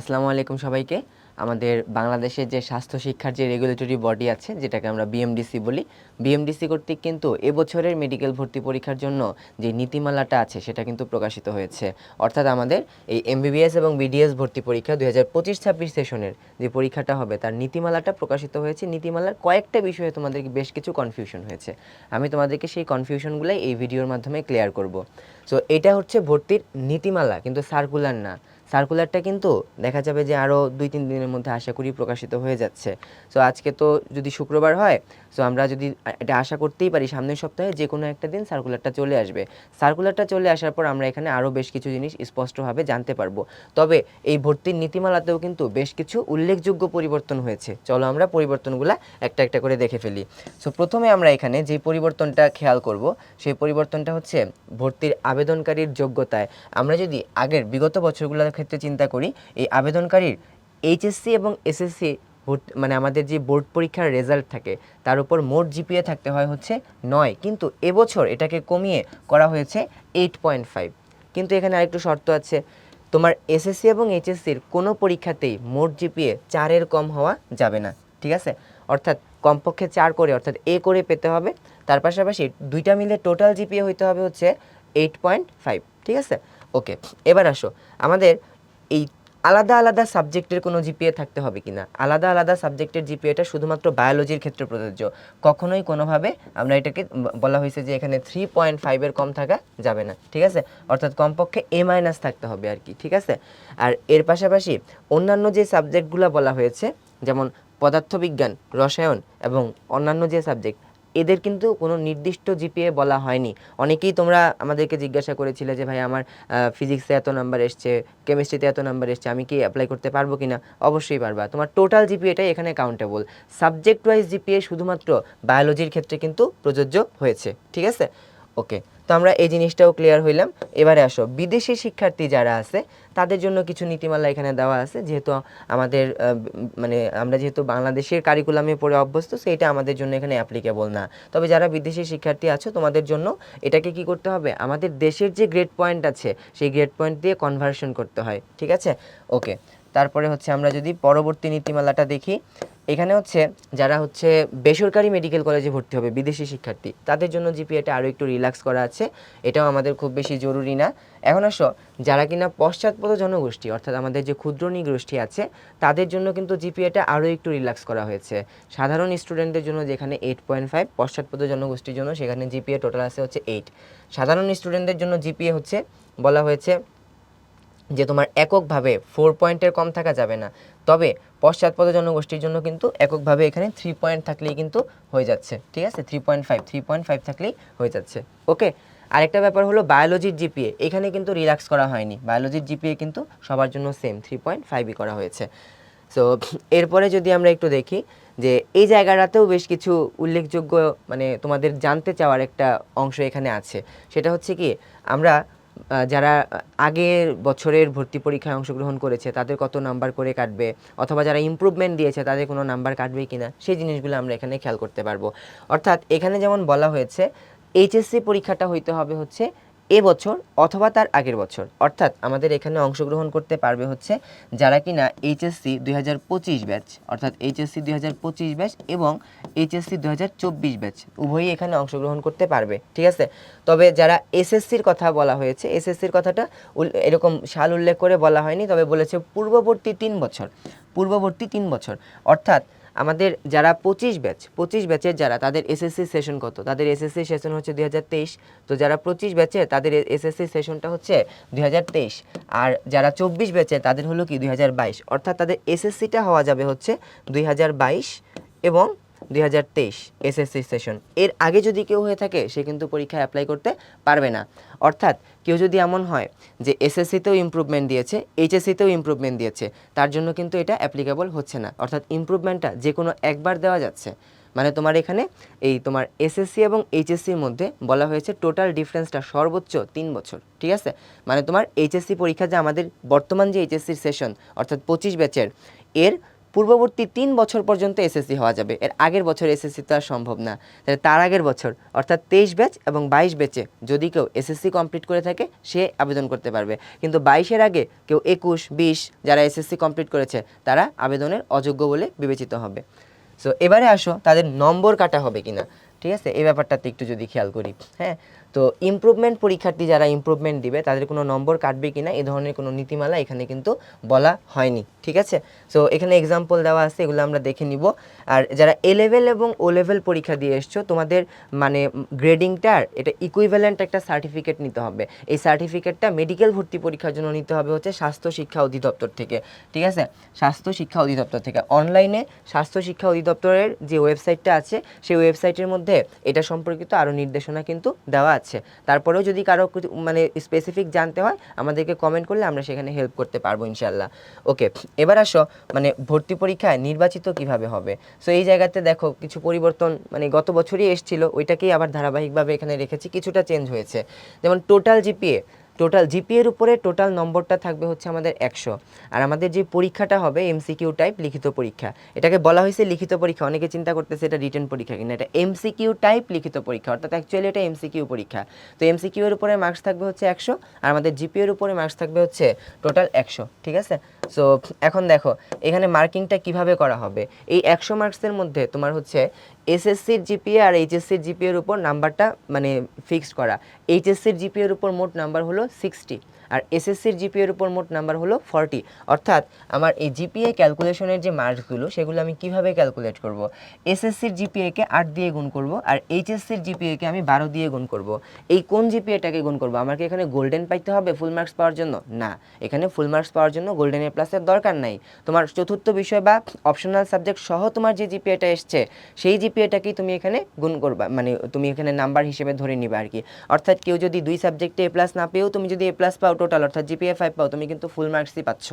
আসসালামু আলাইকুম সবাইকে। আমাদের বাংলাদেশের যে স্বাস্থ্য শিক্ষার যে রেগুলেটরি বডি আছে, যেটাকে আমরা বিএমডিসি বলি বিএমডিসি কর্তৃক কিন্তু এবছরের মেডিকেল ভর্তি পরীক্ষার জন্য যে নীতিমালাটা আছে, সেটা কিন্তু প্রকাশিত হয়েছে। অর্থাৎ আমাদের এই এমবিবিএস এবং বিডিএস ভর্তি পরীক্ষা দুই হাজার পঁচিশ ছাব্বিশ সেশনের যে পরীক্ষাটা হবে, তার নীতিমালাটা প্রকাশিত হয়েছে। নীতিমালার কয়েকটা বিষয়ে তোমাদেরকে বেশ কিছু কনফিউশন হয়েছে। আমি তোমাদেরকে সেই কনফিউশনগুলাই এই ভিডিওর মাধ্যমে ক্লিয়ার করব। সো এটা হচ্ছে ভর্তির নীতিমালা, কিন্তু সার্কুলার না। সার্কুলারটা কিন্তু দেখা যাবে যে আরও দুই, তিন দিনের মধ্যে আশা করি প্রকাশিত হয়ে যাচ্ছে। সো আজকে তো যদি শুক্রবার হয় সো আমরা যদি এটা আশা করতেই পারি সামনের সপ্তাহে যে কোনো একটা দিন সার্কুলারটা চলে আসবে। সার্কুলারটা চলে আসার পর আমরা এখানে আরও বেশ কিছু জিনিস স্পষ্টভাবে জানতে পারব। তবে এই ভর্তির নীতিমালাতেও কিন্তু বেশ কিছু উল্লেখযোগ্য পরিবর্তন হয়েছে। চলো আমরা পরিবর্তনগুলো একটা একটা করে দেখে ফেলি। সো প্রথমে আমরা এখানে যে পরিবর্তনটা খেয়াল করব, সেই পরিবর্তনটা হচ্ছে ভর্তির আবেদনকারীর যোগ্যতায়। আমরা যদি আগের বিগত বছরগুলোর ক্ষেত্রে চিন্তা করি, এই আবেদনকারীর এইচএসসি এবং এসএসসি মানে আমাদের যে বোর্ড পরীক্ষার রেজাল্ট থাকে, তার উপর মোট জিপিএ থাকতে হয় হচ্ছে নয়। কিন্তু এবছর এটাকে কমিয়ে করা হয়েছে এইট পয়েন্ট ফাইভ কিন্তু এখানে আরেকটু শর্ত আছে, তোমার এসএসসি এবং এইচএসসির কোনো পরীক্ষাতেই মোট জিপিএ চারের কম হওয়া যাবে না, ঠিক আছে? অর্থাৎ কমপক্ষে চার করে, অর্থাৎ এ করে পেতে হবে। তার পাশাপাশি দুইটা মিলে টোটাল জিপিএ হইতে হবে হচ্ছে এইট পয়েন্ট ফাইভ ঠিক আছে? ওকে এবার আসো। আমাদের এই আলাদা আলাদা সাবজেক্টের কোনো জিপিএ থাকতে হবে কিনা? আলাদা আলাদা সাবজেক্টের জিপিএটা শুধুমাত্র বায়োলজির ক্ষেত্রে প্রযোজ্য। কখনোই কোনোভাবে আমরা এটাকে বলা হয়েছে যে এখানে থ্রি পয়েন্ট ফাইভের কম থাকা যাবে না, ঠিক আছে? অর্থাৎ কমপক্ষে এ মাইনাস থাকতে হবে আর কি, ঠিক আছে? আর এর পাশাপাশি অন্যান্য যে সাবজেক্টগুলো বলা হয়েছে, যেমন পদার্থবিজ্ঞান, রসায়ন এবং অন্যান্য যে সাবজেক্ট এদের কিন্তু কোনো নির্দিষ্ট জিপিএ বলা হয়নি। অনেকেই তোমরা আমাদেরকে জিজ্ঞাসা করেছিলে যে, ভাই, আমার ফিজিক্সে এত নাম্বার এসছে কেমিস্ট্রিতে এত নাম্বার এসছে, আমি কি অ্যাপ্লাই করতে পারব কি না অবশ্যই পারবা। তোমার টোটাল জিপিএটাই এখানে কাউন্টেবল সাবজেক্ট ওয়াইজ জিপিএ শুধুমাত্র বায়োলজির ক্ষেত্রে কিন্তু প্রযোজ্য হয়েছে। ঠিক আছে? ওকে তো আমরা এই জিনিসটাও ক্লিয়ার হইলাম। এবারে আসো, বিদেশি শিক্ষার্থী যারা আছে, তাদের জন্য কিছু নীতিমালা এখানে দেওয়া আছে, যেহেতু আমাদের মানে আমরা যেহেতু বাংলাদেশের কারিকুলামে পড়ে অভ্যস্ত, সেইটা আমাদের জন্য এখানে অ্যাপ্লিকেবল না। তবে যারা বিদেশি শিক্ষার্থী আছো, তোমাদের জন্য এটাকে কি করতে হবে? আমাদের দেশের যে গ্রেড পয়েন্ট আছে, সেই গ্রেড পয়েন্ট দিয়ে কনভার্সন করতে হয়, ঠিক আছে? ওকে তারপরে হচ্ছে আমরা যদি পরবর্তী নীতিমালাটা দেখি এখানে হচ্ছে যারা হচ্ছে বেসরকারি মেডিকেল কলেজে ভর্তি হবে, বিদেশি শিক্ষার্থী, তাদের জন্য জিপিএটা আরও একটু রিল্যাক্স করা আছে। এটাও আমাদের খুব বেশি জরুরি না। এখন আসো, যারা কিনা পশ্চাৎপদ জনগোষ্ঠী, অর্থাৎ আমাদের যে ক্ষুদ্র নৃগোষ্ঠী আছে, তাদের জন্য কিন্তু জিপিএটা আরও একটু রিল্যাক্স করা হয়েছে। সাধারণ স্টুডেন্টদের জন্য যেখানে এইট পয়েন্ট ফাইভ পশ্চাৎপদ জনগোষ্ঠীর জন্য সেখানে জিপিএ টোটাল আছে হচ্ছে এইট সাধারণ স্টুডেন্টদের জন্য জিপিএ হচ্ছে বলা হয়েছে যে তোমার এককভাবে ফোর পয়েন্টের কম থাকা যাবে না। তবে পশ্চাৎপদ জনগোষ্ঠীর জন্য কিন্তু এককভাবে এখানে থ্রি পয়েন্ট থাকলেই কিন্তু হয়ে যাচ্ছে, ঠিক আছে? Three point five three point five থাকলেই হয়ে যাচ্ছে। ওকে আরেকটা ব্যাপার হলো বায়োলজির জিপিএ এখানে কিন্তু রিল্যাক্স করা হয়নি। বায়োলজির জিপিএ কিন্তু সবার জন্য সেম থ্রি পয়েন্ট ফাইভই করা হয়েছে। সো এরপরে যদি আমরা একটু দেখি যে এই জায়গাটাতেও বেশ কিছু উল্লেখযোগ্য মানে তোমাদের জানতে চাওয়ার একটা অংশ এখানে আছে। সেটা হচ্ছে কি, আমরা যারা আগের বছরের ভর্তি পরীক্ষায় অংশগ্রহণ করেছে, তাদের কত নাম্বার করে কাটবে? অথবা যারা ইম্প্রুভমেন্ট দিয়েছে, তাদের কোনো নাম্বার কাটবে কি না সেই জিনিসগুলো আমরা এখানে খেয়াল করতে পারব। অর্থাৎ এখানে যেমন বলা হয়েছে, এইচএসসি পরীক্ষাটা হইতে হবে হচ্ছে এবছর অথবা তার আগের বছর। অর্থাৎ আমাদের এখানে অংশগ্রহণ করতে পারবে হচ্ছে যারা কিনা এইচএসসি দুই হাজার পঁচিশ ব্যাচ, অর্থাৎ এইচএসসি দুই হাজার পঁচিশ ব্যাচ এবং এইচএসসি দুই চব্বিশ ব্যাচ, উভয়ই এখানে অংশগ্রহণ করতে পারবে, ঠিক আছে? তবে যারা এসএসসির কথা বলা হয়েছে, এসএসসির কথাটা এরকম সাল উল্লেখ করে বলা হয়নি, তবে বলেছে পূর্ববর্তী তিন বছর, পূর্ববর্তী তিন বছর। অর্থাৎ আমাদের যারা পঁচিশ ব্যাচ পঁচিশ ব্যাচের যারা, তাদের এসএসসি সেশন কত? তাদের এসএসসি সেশন হচ্ছে দুই হাজার তেইশ। তো যারা পঁচিশ ব্যাচে তাদের এসএসসি সেশনটা হচ্ছে দুই হাজার তেইশ। আর যারা চব্বিশ ব্যাচে তাদের হলো কি দুই হাজার বাইশ। অর্থাৎ তাদের এসএসসিটা হওয়া যাবে হচ্ছে দুই হাজার বাইশ এবং দুই হাজার তেইশ এসএসসি সেশন। এর আগে যদি কেউ হয়ে থাকে, সে কিন্তু পরীক্ষায় অ্যাপ্লাই করতে পারবে না। অর্থাৎ কেউ যদি এমন হয় যে এসএসসিতেও ইমপ্রুভমেন্ট দিয়েছে, এইচএসসিতেও ইমপ্রুভমেন্ট দিয়েছে, তার জন্য কিন্তু এটা অ্যাপ্লিকেবল হচ্ছে না। অর্থাৎ ইমপ্রুভমেন্টটা যে কোনো একবার দেওয়া যাচ্ছে। মানে তোমার এখানে এই তোমার এসএসসি এবং এইচএসসির মধ্যে বলা হয়েছে টোটাল ডিফারেন্সটা সর্বোচ্চ তিন বছর, ঠিক আছে? মানে তোমার এইচএসসি পরীক্ষা যে আমাদের বর্তমান যে এইচএসসির সেশন, অর্থাৎ পঁচিশ ব্যাচের, এর পূর্ববর্তী তিন বছর পর্যন্ত এসএসসি হওয়া যাবে। এর আগের বছর এসএসসি তো আর সম্ভব না। তাহলে তার আগের বছর, অর্থাৎ তেইশ ব্যাচ এবং বাইশ ব্যাচে যদি কেউ এসএসসি কমপ্লিট করে থাকে, সে আবেদন করতে পারবে। কিন্তু বাইশের আগে কেউ একুশ, বিশ যারা এসএসসি কমপ্লিট করেছে, তারা আবেদনের অযোগ্য বলে বিবেচিত হবে। সো এবারে আসো, তাদের নম্বর কাটা হবে কিনা? ঠিক আছে? এই ব্যাপারটাতে একটু যদি খেয়াল করি হ্যাঁ? তো ইমপ্রুভমেন্ট পরীক্ষার্থী যারা ইমপ্রুভমেন্ট দিবে, তাদের কোনো নম্বর কাটবে কিনা এ ধরনের কোনো নীতিমালা এখানে কিন্তু বলা হয়নি, ঠিক আছে? সো এখানে এক্সাম্পল দেওয়া আছে, এগুলো আমরা দেখে নিব। আর যারা এ লেভেল এবং ও লেভেল পরীক্ষা দিয়ে এসছো, তোমাদের মানে গ্রেডিংটার এটা ইকুইভ্যালেন্ট একটা সার্টিফিকেট নিতে হবে। এই সার্টিফিকেটটা মেডিকেল ভর্তি পরীক্ষার জন্য নিতে হবে হচ্ছে স্বাস্থ্য শিক্ষা অধিদপ্তর থেকে, ঠিক আছে? স্বাস্থ্য শিক্ষা অধিদপ্তর থেকে। অনলাইনে স্বাস্থ্য শিক্ষা অধিদপ্তরের যে ওয়েবসাইটটা আছে, সেই ওয়েবসাইটের মধ্যে এটা সম্পর্কিত আরও নির্দেশনা কিন্তু দেওয়া আছে। তারপরেও যদি কারও মানে স্পেসিফিক জানতে হয়, আমাদেরকে কমেন্ট করলে আমরা সেখানে হেল্প করতে পারব ইনশাল্লাহ ওকে এবার আসো মানে ভর্তি পরীক্ষায় নির্বাচিত কীভাবে হবে? সো এই জায়গাতে দেখো, কিছু পরিবর্তন মানে গত বছরই এসেছিল, ওইটাকেই আবার ধারাবাহিকভাবে এখানে রেখেছি, কিছুটা চেঞ্জ হয়েছে। যেমন টোটাল জিপিএ টোটাল জিপিএর উপরে টোটাল নম্বরটা থাকবে হচ্ছে আমাদের একশো। আর আমাদের যে পরীক্ষাটা হবে এমসিকিউ টাইপ লিখিত পরীক্ষা। এটাকে বলা হয়েছে লিখিত পরীক্ষা। অনেকে চিন্তা করতেছে এটা রিটার্ন পরীক্ষা কিনা। এটা এমসিকিউ টাইপ লিখিত পরীক্ষা। অর্থাৎ অ্যাকচুয়ালি এটা এমসিকিউ পরীক্ষা। তো এমসিকিউ এর উপরে মার্কস থাকবে হচ্ছে একশো। আর আমাদের জিপিএর উপরে মার্কস থাকবে হচ্ছে টোটাল একশো। ঠিক আছে? সো এখন দেখো, এখানে মার্কিংটা কীভাবে করা হবে? এই একশো মার্কসের মধ্যে তোমার হচ্ছে এসএসসির জিপিএ আর এইচএসসির জিপিএর উপর নাম্বারটা মানে ফিক্সড করা। এইচএসসির জিপিএর উপর মোট নাম্বার হলো সিক্সটি আর এসএসসির জিপিএর উপর মোট নাম্বার হলো ফর্টি অর্থাৎ আমার এই জিপিএ ক্যালকুলেশনের যে মার্কসগুলো সেগুলো আমি কীভাবে ক্যালকুলেট করব? এসএসসির জিপিএকে আট দিয়ে গুণ করব আর এইচএসসির জিপিএকে আমি বারো দিয়ে গুণ করব। এই কোন জিপিএটাকে গুণ করব? আমাকে এখানে গোল্ডেন পাইতে হবে ফুল মার্কস পাওয়ার জন্য? না। এখানে ফুল মার্কস পাওয়ার জন্য গোল্ডেন এ প্লাসের দরকার নাই। তোমার চতুর্থ বিষয় বা অপশনাল সাবজেক্ট সহ তোমার যে জিপিএটা এসছে, সেই জিপিএটাকেই তুমি এখানে গুণ করবা মানে তুমি এখানে নাম্বার হিসেবে ধরে নিবে আর কি। অর্থাৎ কেউ যদি দুই সাবজেক্টে এ প্লাস না পেয়েও তুমি যদি এ প্লাস পাও টোটাল অর্থাৎ জিপিএ ফাইভ পাও, তুমি কিন্তু ফুল মার্কসই পাচ্ছ।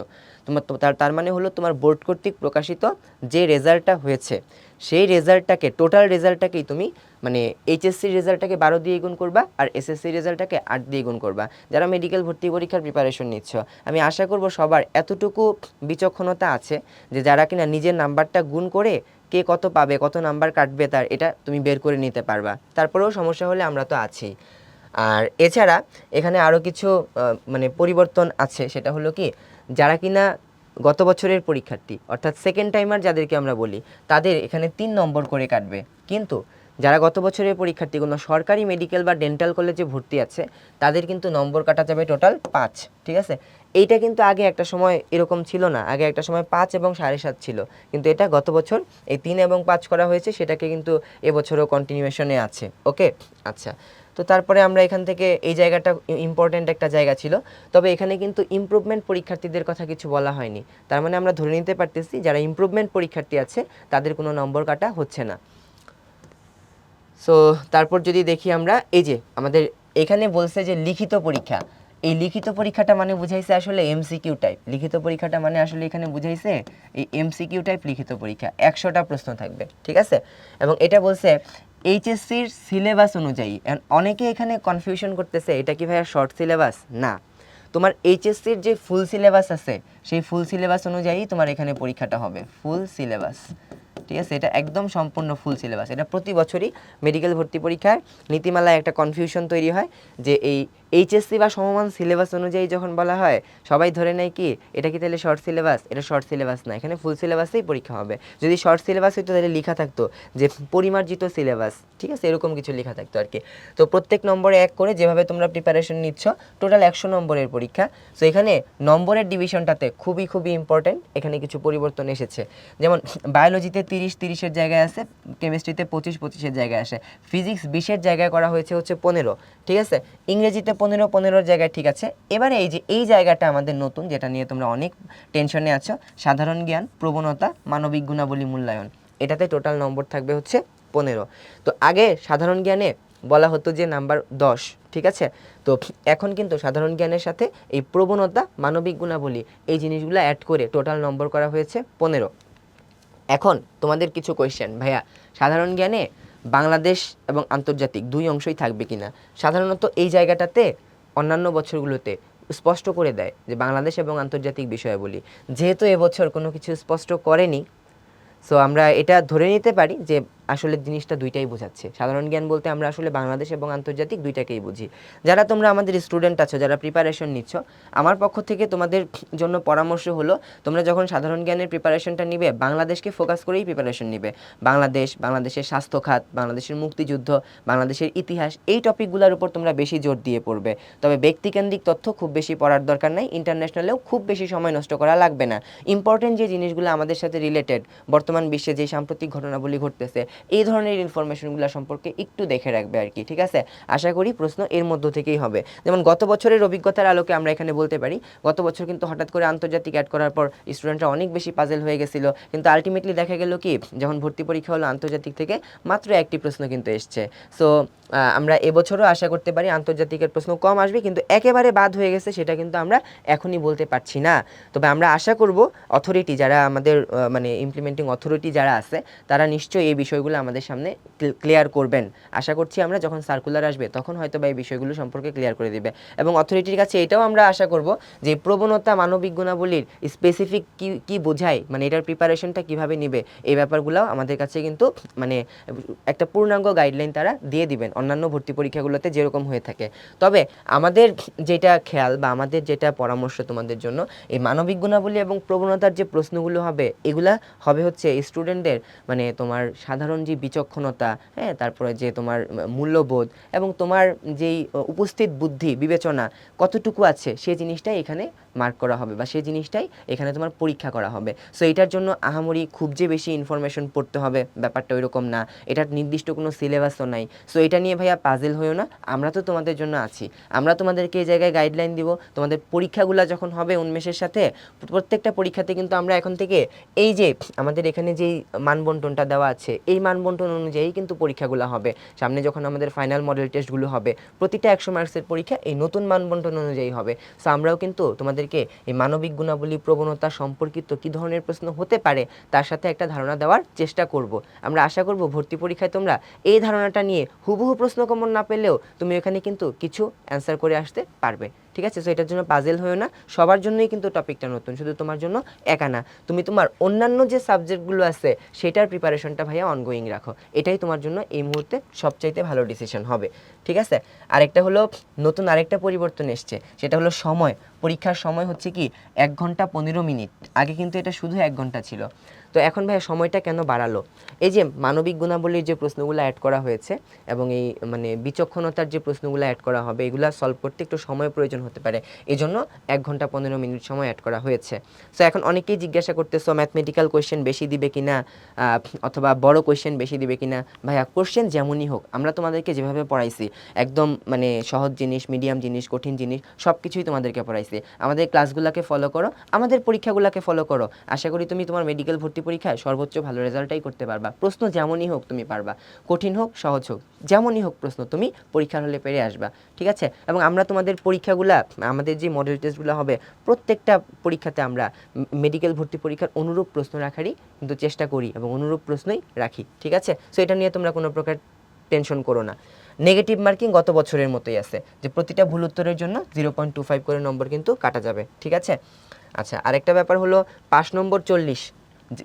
তোমার তার তার মানে হলো তোমার বোর্ড কর্তৃক প্রকাশিত যে রেজাল্টটা হয়েছে, সেই রেজাল্টটাকে টোটাল রেজাল্টটাকেই তুমি মানে এইচএসসি রেজাল্টটাকে বারো দিয়ে গুণ করবা আর এসএসসি রেজাল্টটাকে আট দিয়ে গুণ করবা। যারা মেডিকেল ভর্তি পরীক্ষার প্রিপারেশন নিচ্ছ, আমি আশা করব সবার এতটুকু বিচক্ষণতা আছে যে যারা কিনা নিজের নাম্বারটা গুণ করে কে কত পাবে, কত নাম্বার কাটবে তার, এটা তুমি বের করে নিতে পারবা। তারপরেও সমস্যা হলে আমরা তো আছি। আর এছাড়া এখানে আরও কিছু মানে পরিবর্তন আছে। সেটা হলো কি, যারা কিনা গত বছরের পরীক্ষার্থী, অর্থাৎ সেকেন্ড টাইমার যাদেরকে আমরা বলি, তাদের এখানে তিন নম্বর করে কাটবে। কিন্তু যারা গত বছরের পরীক্ষার্থী, কোনো সরকারি মেডিকেল বা ডেন্টাল কলেজে ভর্তি আছে, তাদের কিন্তু নম্বর কাটা যাবে টোটাল পাঁচ, ঠিক আছে? এইটা কিন্তু আগে একটা সময় এরকম ছিল না। আগে একটা সময় পাঁচ এবং সাড়ে সাত ছিল। কিন্তু এটা গত বছর এই তিন এবং পাঁচ করা হয়েছে, সেটাকে কিন্তু এবছরও কন্টিনিউয়েশনে আছে। ওকে আচ্ছা। তো তারপরে আমরা এখান থেকে এই জায়গাটা ইম্পর্ট্যান্ট একটা জায়গা ছিল। তবে এখানে কিন্তু ইমপ্রুভমেন্ট পরীক্ষার্থীদের কথা কিছু বলা হয়নি। তার মানে আমরা ধরে নিতে পারতেছি, যারা ইমপ্রুভমেন্ট পরীক্ষার্থী আছে, তাদের কোনো নম্বর কাটা হচ্ছে না। সো তারপর যদি দেখি আমরা, এই যে আমাদের এখানে বলছে যে লিখিত পরীক্ষা। এই লিখিত পরীক্ষাটা মানে বুঝাইছে আসলে এমসিকিউ টাইপ লিখিত পরীক্ষাটা মানে আসলে এখানে বুঝাইছে এই এমসিকিউ টাইপ লিখিত পরীক্ষা। একশোটা প্রশ্ন থাকবে, ঠিক আছে? এবং এটা বলছে এইচএসসির সিলেবাস অনুযায়ী অনেকে এখানে কনফিউশন করতেছে, এটা কি ভাইয়া শর্ট সিলেবাস না। তোমার এইচএসসির যে ফুল সিলেবাস আছে, সেই ফুল সিলেবাস অনুযায়ী তোমার এখানে পরীক্ষাটা হবে। ফুল সিলেবাস ঠিক আছে? এটা একদম সম্পূর্ণ ফুল সিলেবাস এটা প্রতি বছরই মেডিকেল ভর্তি পরীক্ষায় নীতিমালায় একটা কনফিউশন তৈরি হয় যে এই এইচএসসি বা সমমান সিলেবাস অনুযায়ী যখন বলা হয়, সবাই ধরে নেয় কি? এটা কি তাহলে শর্ট সিলেবাস এটা শর্ট সিলেবাস না। এখানে ফুল সিলেবাসেই পরীক্ষা হবে। যদি শর্ট সিলেবাস হইতো তাহলে লেখা থাকতো যে পরিমার্জিত সিলেবাস ঠিক আছে? এরকম কিছু লেখা থাকতো আর কি। তো প্রত্যেক নম্বরে এক করে যেভাবে তোমরা প্রিপারেশন নিচ্ছ টোটাল একশো নম্বরের পরীক্ষা। সো এখানে নম্বরের ডিভিশনটাতে খুবই খুবই ইম্পর্টেন্ট এখানে কিছু পরিবর্তন এসেছে। যেমন বায়োলজিতে তিরিশ তিরিশের জায়গায় আছে কেমিস্ট্রিতে পঁচিশ পঁচিশের জায়গায় আসে। ফিজিক্স বিশের জায়গায় করা হয়েছে হচ্ছে পনেরো, ঠিক আছে? ইংরেজিতে পনেরো, পনেরোর জায়গায় ঠিক আছে। এবারে এই যে, এই জায়গাটা আমাদের নতুন, যেটা নিয়ে তোমরা অনেক টেনশনে আছো, সাধারণ জ্ঞান, প্রবণতা, মানবিক গুণাবলী মূল্যায়ন, এটাতে টোটাল নম্বর থাকবে হচ্ছে পনেরো। তো আগে সাধারণ জ্ঞানে বলা হতো যে নাম্বার দশ, ঠিক আছে? তো এখন কিন্তু সাধারণ জ্ঞানের সাথে এই প্রবণতা, মানবিক গুণাবলী, এই জিনিসগুলো অ্যাড করে টোটাল নম্বর করা হয়েছে পনেরো। এখন তোমাদের কিছু কোয়েশ্চেন ভাইয়া, সাধারণ জ্ঞানে বাংলাদেশ এবং আন্তর্জাতিক দুই অংশই থাকবে কিনা? সাধারণত এই জায়গাটাতে অন্যান্য বছরগুলোতে স্পষ্ট করে দেয় যে বাংলাদেশ এবং আন্তর্জাতিক বিষয়াবলী। যেহেতু এবছর কোনো কিছু স্পষ্ট করেনি সো আমরা এটা ধরে নিতে পারি যে আসলে জিনিসটা দুইটাই বোঝাচ্ছে। সাধারণ জ্ঞান বলতে আমরা আসলে বাংলাদেশ এবং আন্তর্জাতিক দুইটাকেই বুঝি। যারা তোমরা আমাদের স্টুডেন্ট আছো, যারা প্রিপারেশন নিচ্ছ, আমার পক্ষ থেকে তোমাদের জন্য পরামর্শ হলো, তোমরা যখন সাধারণ জ্ঞানের প্রিপারেশনটা নিবে, বাংলাদেশকে ফোকাস করেই প্রিপারেশন নিবে। বাংলাদেশ, বাংলাদেশের স্বাস্থ্য খাত বাংলাদেশের মুক্তিযুদ্ধ, বাংলাদেশের ইতিহাস, এই টপিকগুলোর উপর তোমরা বেশি জোর দিয়ে পড়বে। তবে ব্যক্তিকেন্দ্রিক তথ্য খুব বেশি পড়ার দরকার নাই ইন্টারন্যাশনালেও খুব বেশি সময় নষ্ট করা লাগবে না। ইম্পর্টেন্ট যে জিনিসগুলো আমাদের সাথে রিলেটেড বর্তমান বিশ্বে যে সাম্প্রতিক ঘটনাবলী ঘটতেছে এই ধরনের ইনফরমেশনগুলো সম্পর্কে একটু দেখে রাখবে আর কি, ঠিক আছে? আশা করি প্রশ্ন এর মধ্য থেকেই হবে। যেমন গত বছরের অভিজ্ঞতার আলোকে আমরা এখানে বলতে পারি, গত বছর কিন্তু হঠাৎ করে আন্তর্জাতিক অ্যাড করার পর স্টুডেন্টরা অনেক বেশি পাজেল হয়ে গেছিল। কিন্তু আলটিমেটলি দেখা গেল কি, যখন ভর্তি পরীক্ষা হলো আন্তর্জাতিক থেকে, মাত্র একটি প্রশ্ন কিন্তু এসছে। সো আমরা এবছরও আশা করতে পারি আন্তর্জাতিকের প্রশ্ন কম আসবে, কিন্তু একেবারে বাদ হয়ে গেছে সেটা কিন্তু আমরা এখনই বলতে পারছি না। তবে আমরা আশা করব অথরিটি যারা আমাদের মানে ইমপ্লিমেন্টিং অথরিটি যারা আছে, তারা নিশ্চয়ই এই বিষয়গুলো আমাদের সামনে ক্লিয়ার করবেন। আশা করছি আমরা যখন সার্কুলার আসবে, তখন হয়তো বা এই বিষয়গুলো সম্পর্কে ক্লিয়ার করে দিবে। এবং অথরিটির কাছে এটাও আমরা আশা করব যে প্রবণতা মানবিক গুণাবলীর স্পেসিফিক কি কি বোঝায় মানে এটার প্রিপারেশনটা কীভাবে নেবে, এই ব্যাপারগুলো আমাদের কাছে কিন্তু মানে একটা পূর্ণাঙ্গ গাইডলাইন তারা দিয়ে দিবেন অন্যান্য ভর্তি পরীক্ষাগুলোতে যেরকম হয়ে থাকে। তবে আমাদের যেটা খেয়াল বা আমাদের যেটা পরামর্শ তোমাদের জন্য, এই মানবিক গুণাবলী এবং প্রবণতার যে প্রশ্নগুলো হবে, এগুলা হবে হচ্ছে স্টুডেন্টদের মানে তোমার সাধারণ যে বিচক্ষণতা হ্যাঁ তারপরে যে তোমার মূল্যবোধ এবং তোমার যেই উপস্থিত বুদ্ধি, বিবেচনা কতটুকু আছে সেই জিনিসটাই এখানে মার্ক করা হবে বা সেই জিনিসটাই এখানে তোমার পরীক্ষা করা হবে। সো এটার জন্য আহামরি খুব যে বেশি ইনফরমেশন পড়তে হবে, ব্যাপারটা ওইরকম না। এটার নির্দিষ্ট কোনো সিলেবাসও নাই। সো এটা নিয়ে ভাইয়া পাজেল হয়েও না। আমরা তো তোমাদের জন্য আছি। আমরা তোমাদেরকে এই জায়গায় গাইডলাইন দিব। তোমাদের পরীক্ষাগুলো যখন হবে উন্মেষের সাথে, প্রত্যেকটা পরীক্ষাতে কিন্তু আমরা এখন থেকে এই যে, আমাদের এখানে যেই মানবন্টনটা দেওয়া আছে, এই মানবন্টন অনুযায়ী কিন্তু পরীক্ষাগুলো হবে। সামনে যখন আমাদের ফাইনাল মডেল টেস্টগুলো হবে, প্রতিটা একশো মার্কসের পরীক্ষা এই নতুন মানবন্টন অনুযায়ী হবে। সো আমরাও কিন্তু তোমাদেরকে এই মানবিক গুণাবলী, প্রবণতা সম্পর্কিত কী ধরনের প্রশ্ন হতে পারে, তার সাথে একটা ধারণা দেওয়ার চেষ্টা করব। আমরা আশা করব ভর্তি পরীক্ষায় তোমরা এই ধারণাটা নিয়ে হুবহু প্রশ্ন কমন না পেলেও তুমি এখানে কিন্তু কিছু অ্যান্সার করে আসতে পারবে। ঠিক আছে? সো এটার জন্য পাজেল হয়েও না। সবার জন্যই কিন্তু টপিকটা নতুন, শুধু তোমার জন্য একা না। তুমি তোমার অন্যান্য যে সাবজেক্টগুলো আছে, সেটার প্রিপারেশনটা ভাইয়া অনগোয়িং রাখো। এটাই তোমার জন্য এই মুহূর্তে সবচাইতে ভালো ডিসিশন হবে। ঠিক আছে? আরেকটা হলো, নতুন আরেকটা পরিবর্তন এসছে। সেটা হলো সময়। পরীক্ষার সময় হচ্ছে কি, এক ঘণ্টা পনেরো মিনিট। আগে কিন্তু এটা শুধু এক ঘণ্টা ছিল। তো এখন ভাইয়া সময়টা কেন বাড়ালো? এই যে মানবিক গুণাবলীর যে প্রশ্নগুলো অ্যাড করা হয়েছে এবং এই মানে বিচক্ষণতার যে প্রশ্নগুলো অ্যাড করা হবে এগুলো সলভ করতে একটু সময় প্রয়োজন হতে পারে। এই জন্য এক ঘণ্টা পনেরো মিনিট সময় অ্যাড করা হয়েছে। সো এখন অনেকেই জিজ্ঞাসা করতেছো ম্যাথমেটিক্যাল কোয়েশ্চেন বেশি দিবে কিনা? আহ, অথবা বড় কোয়েশ্চেন বেশি দিবে কিনা? ভাইয়া কোয়েশ্চেন যেমনই হোক আমরা তোমাদেরকে যেভাবে পড়াইছি একদম মানে সহজ জিনিস মিডিয়াম জিনিস কঠিন জিনিস সব কিছুই তোমাদেরকে পড়াইছি। আমাদের ক্লাসগুলোকে ফলো করো আমাদের পরীক্ষাগুলোকে ফলো করো। আশা করি তুমি তোমার মেডিকেল ভর্তি পরীক্ষায় সর্বোচ্চ ভালো রেজাল্টটাই করতে পারবা। প্রশ্ন যেমনই হোক তুমি পারবা। কঠিন হোক, সহজ হোক, যেমনই হোক প্রশ্ন তুমি পরীক্ষার হলে পেরে আসবা, ঠিক আছে? এবং আমরা তোমাদের পরীক্ষাগুলা, আমাদের যে মডেল টেস্টগুলো হবে, প্রত্যেকটা পরীক্ষাতে আমরা মেডিকেল ভর্তি পরীক্ষার অনুরূপ প্রশ্ন রাখারই কিন্তু চেষ্টা করি এবং অনুরূপ প্রশ্নই রাখি, ঠিক আছে? সো এটা নিয়ে তোমরা কোনো প্রকার টেনশন করো না। নেগেটিভ মার্কিং গত বছরের মতোই আছে, যে প্রতিটা ভুল উত্তরের জন্য জিরো পয়েন্ট টু ফাইভ করে নম্বর কিন্তু কাটা যাবে, ঠিক আছে? আচ্ছা আরেকটা ব্যাপার হলো পাঁচ নম্বর চল্লিশ।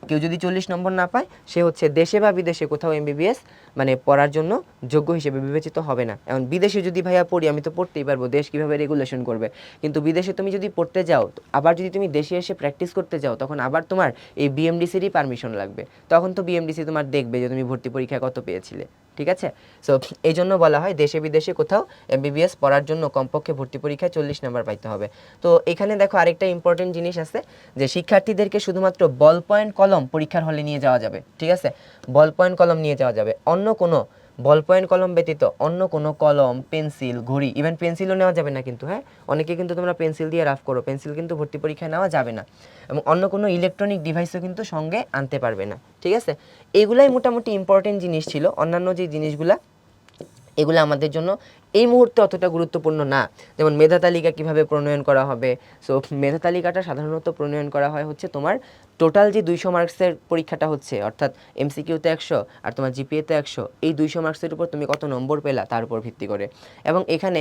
কেউ যদি চল্লিশ নম্বর না পায়, সে হচ্ছে দেশে বা বিদেশে কোথাও এমবিবিএস মানে পড়ার জন্য যোগ্য হিসেবে বিবেচিত হবে না। এখন বিদেশে যদি ভাইয়া পড়ি, আমি তো পড়তেই পারব, দেশ কীভাবে রেগুলেশন করবে? কিন্তু বিদেশে তুমি যদি পড়তে যাও আবার যদি তুমি দেশে এসে প্র্যাকটিস করতে যাও, তখন আবার তোমার এই বিএমডিসিরই পারমিশন লাগবে। তখন তো বিএমডিসি তোমার দেখবে যে তুমি ভর্তি পরীক্ষা কত পেয়েছিলে। ঠিক আছে? সো এই জন্য বলা হয় দেশে বিদেশে কোথাও এমবিবিএস পড়ার জন্য কমপক্ষে ভর্তি পরীক্ষায় চল্লিশ নাম্বার পাইতে হবে। তো, এখানে দেখো আরেকটা ইম্পর্টেন্ট জিনিস আছে যে শিক্ষার্থীদেরকে শুধুমাত্র বল পয়েন্ট কলম পরীক্ষার হলে নিয়ে যাওয়া যাবে, ঠিক আছে? বল পয়েন্ট কলম নিয়ে যাওয়া যাবে। অন্য কোনো বল পয়েন্ট কলম ব্যতীত অন্য কোনো কলম, পেন্সিল, ঘড়ি ইভেন পেন্সিলও নেওয়া যাবে না কিন্তু হ্যাঁ? অনেকে কিন্তু তোমরা পেন্সিল দিয়ে রাফ করো, পেন্সিল কিন্তু ভর্তি পরীক্ষায় নেওয়া যাবে না। এবং অন্য কোনো ইলেকট্রনিক ডিভাইসও কিন্তু সঙ্গে আনতে পারবে না, ঠিক আছে? এগুলাই মোটামুটি ইম্পর্টেন্ট জিনিস ছিল। অন্যান্য যে জিনিসগুলা, এগুলো আমাদের জন্য এই মুহূর্তে অতটা গুরুত্বপূর্ণ না। যেমন মেধা তালিকা কীভাবে প্রণয়ন করা হবে? সো মেধা তালিকাটা সাধারণত প্রণয়ন করা হয় হচ্ছে তোমার টোটাল যে দুইশো মার্কসের পরীক্ষাটা হচ্ছে, অর্থাৎ এমসিকিউতে একশো আর তোমার জিপিএতে একশো, এই দুইশো মার্কসের উপর তুমি কত নম্বর পেলা তার উপর ভিত্তি করে। এবং এখানে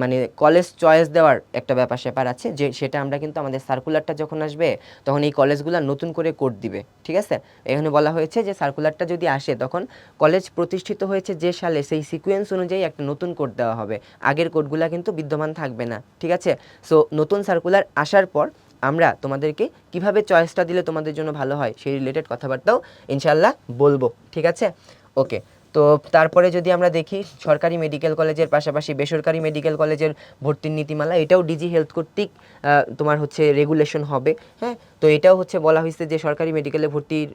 মানে কলেজ চয়েস দেওয়ার একটা ব্যাপার স্যাপার আছে যে, সেটা আমরা কিন্তু আমাদের সার্কুলারটা যখন আসবে, তখন এই কলেজগুলো নতুন করে কোড দিবে, ঠিক আছে? এখানে বলা হয়েছে যে সার্কুলারটা যদি আসে, তখন কলেজ প্রতিষ্ঠিত হয়েছে যে সালে, সেই সিকোয়েন্স অনুযায়ী একটা নতুন কোড দেওয়া হবে। আগের কোডগুলো কিন্তু বিদ্যমান থাকবে না, ঠিক আছে? সো নতুন সার্কুলার আসার পর আমরা তোমাদেরকে কীভাবে চয়েসটা দিলে তোমাদের জন্য ভালো হয় সেই রিলেটেড কথাবার্তাও ইনশাল্লাহ বলব, ঠিক আছে? ওকে তো তারপরে যদি আমরা দেখি, সরকারি মেডিকেল কলেজের পাশাপাশি বেসরকারি মেডিকেল কলেজের ভর্তির নীতিমালা, এটাও ডিজি হেলথ কর্তৃক তোমার হচ্ছে রেগুলেশন হবে হ্যাঁ? তো এটাও হচ্ছে বলা হয়েছে যে সরকারি মেডিকেলে ভর্তির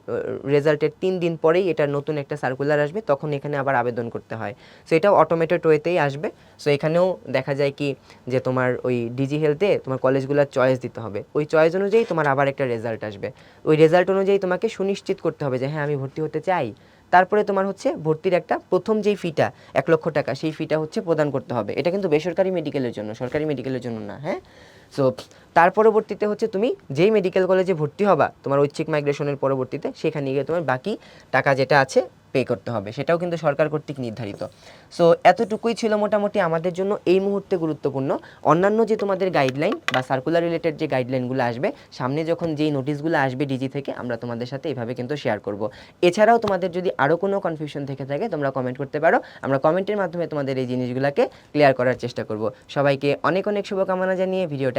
রেজাল্টের তিন দিন পরেই এটা নতুন একটা সার্কুলার আসবে, তখন এখানে আবার আবেদন করতে হয়। সো এটাও অটোমেটেড ওয়েতেই আসবে। সো এখানেও দেখা যায় কি, যে তোমার ওই ডিজি হেলথে তোমার কলেজগুলোর চয়েস দিতে হবে। ওই চয়েস অনুযায়ী তোমার আবার একটা রেজাল্ট আসবে। ওই রেজাল্ট অনুযায়ী তোমাকে সুনিশ্চিত করতে হবে যে হ্যাঁ আমি ভর্তি হতে চাই। তারপরে তোমার হচ্ছে ভর্তির একটা প্রথম যেই ফিটা, এক লক্ষ টাকা, সেই ফিটা হচ্ছে প্রদান করতে হবে। এটা কিন্তু বেসরকারি মেডিকেলের জন্য, সরকারি মেডিকেলের জন্য না হ্যাঁ? সো তার পরবর্তীতে হচ্ছে তুমি যেই মেডিকেল কলেজে ভর্তি হবা, তোমার ঐচ্ছিক মাইগ্রেশনের পরবর্তীতে, সেখানে গিয়ে তোমার বাকি টাকা যেটা আছে পে করতে হবে। সেটাও কিন্তু সরকার কর্তৃক নির্ধারিত। সো এতটুকুই ছিল মোটামুটি আমাদের জন্য এই মুহূর্তে গুরুত্বপূর্ণ। অন্যান্য যে তোমাদের গাইডলাইন বা সার্কুলার রিলেটেড যে গাইডলাইনগুলো আসবে, সামনে যখন যেই নোটিশগুলো আসবে ডিজি থেকে, আমরা তোমাদের সাথে এভাবে কিন্তু শেয়ার করব। এছাড়াও তোমাদের যদি আরও কোনো কনফিউশন থেকে থাকে, তোমরা কমেন্ট করতে পারো। আমরা কমেন্টের মাধ্যমে তোমাদের এই জিনিসগুলোকে ক্লিয়ার করার চেষ্টা করব। সবাইকে অনেক অনেক শুভকামনা জানিয়ে